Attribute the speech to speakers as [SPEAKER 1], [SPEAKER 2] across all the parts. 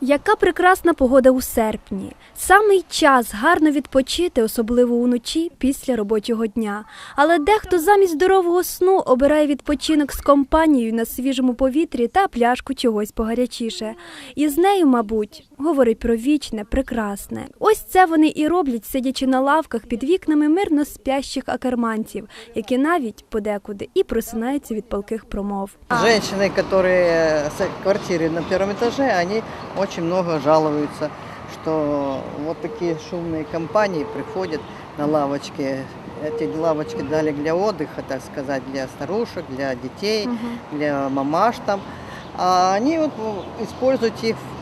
[SPEAKER 1] Яка прекрасна погода у серпні. Самий час гарно відпочити, особливо уночі після робочого дня. Але дехто замість здорового сну обирає відпочинок з компанією на свіжому повітрі та пляшку чогось погарячіше. І з нею, мабуть, говорить про вічне, прекрасне. Ось це вони і роблять, сидячи на лавках під вікнами мирно спящих акерманців, які навіть подекуди і просинаються від палких промов.
[SPEAKER 2] Женщины, которые с квартиры на первом этаже, они очень много жалуются, что вот такие шумные компании приходят на лавочки. Эти лавочки дали для отдыха, так сказать, для старушек, для детей, для мамаш там. А они вот ну, используют их в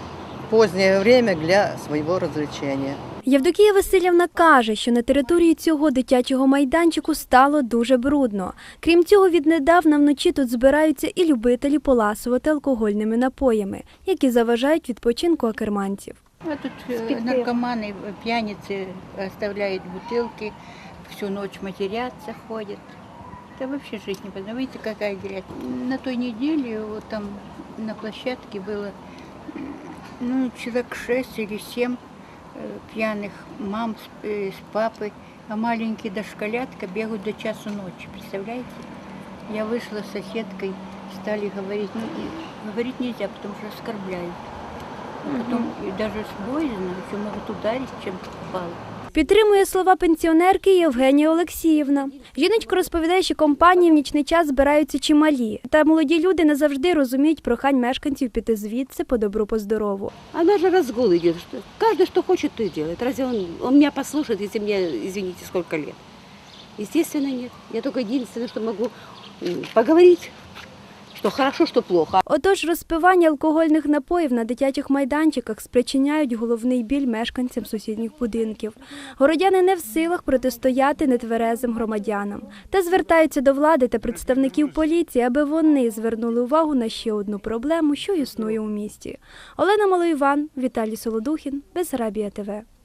[SPEAKER 2] позднее время для своего развлечения.
[SPEAKER 1] Євдокія Васильівна каже, що на території цього дитячого майданчику стало дуже брудно. Крім цього, віднедавна вночі тут збираються і любителі поласувати алкогольними напоями, які заважають відпочинку акерманців.
[SPEAKER 3] А тут э, наркоманы, э, пьяницы оставляют бутылки, всю ночь матерятся, ходят. Это вообще жить не поздно. Видите, какая грязь. На той неделе вот там на площадке было м, ну, человек шесть или семь э, пьяных мам с, э, с папой, а маленький дошколятка бегают до часу ночи. Представляете? Я вышла с соседкой, стали говорить, ну, и говорить нельзя, потому что оскорбляют. А Потом и даже с боязно еще могут ударить, чем попало.
[SPEAKER 1] Підтримує слова пенсіонерки Євгенія Олексіївна. Жіночка розповідає, що компанії в нічний час збираються чималі, та молоді люди не завжди розуміють прохань мешканців піти звідси по добру по здорову.
[SPEAKER 4] Она же разгул идет. Что, каждый что то делает. Разве он, он меня послушает, если мне, извините, сколько лет? Естественно, нет. Я только единственное, что могу м, поговорить, что хорошо, что плохо.
[SPEAKER 1] Отож, розпивання алкогольних напоїв на дитячих майданчиках спричиняють головний біль мешканцям сусідніх будинків. Городяни не в силах протистояти нетверезим громадянам та звертаються до влади та представників поліції, аби вони звернули увагу на ще одну проблему, що існує у місті. Олена Малоїван, Віталій Солодухін, Бесарабія ТВ.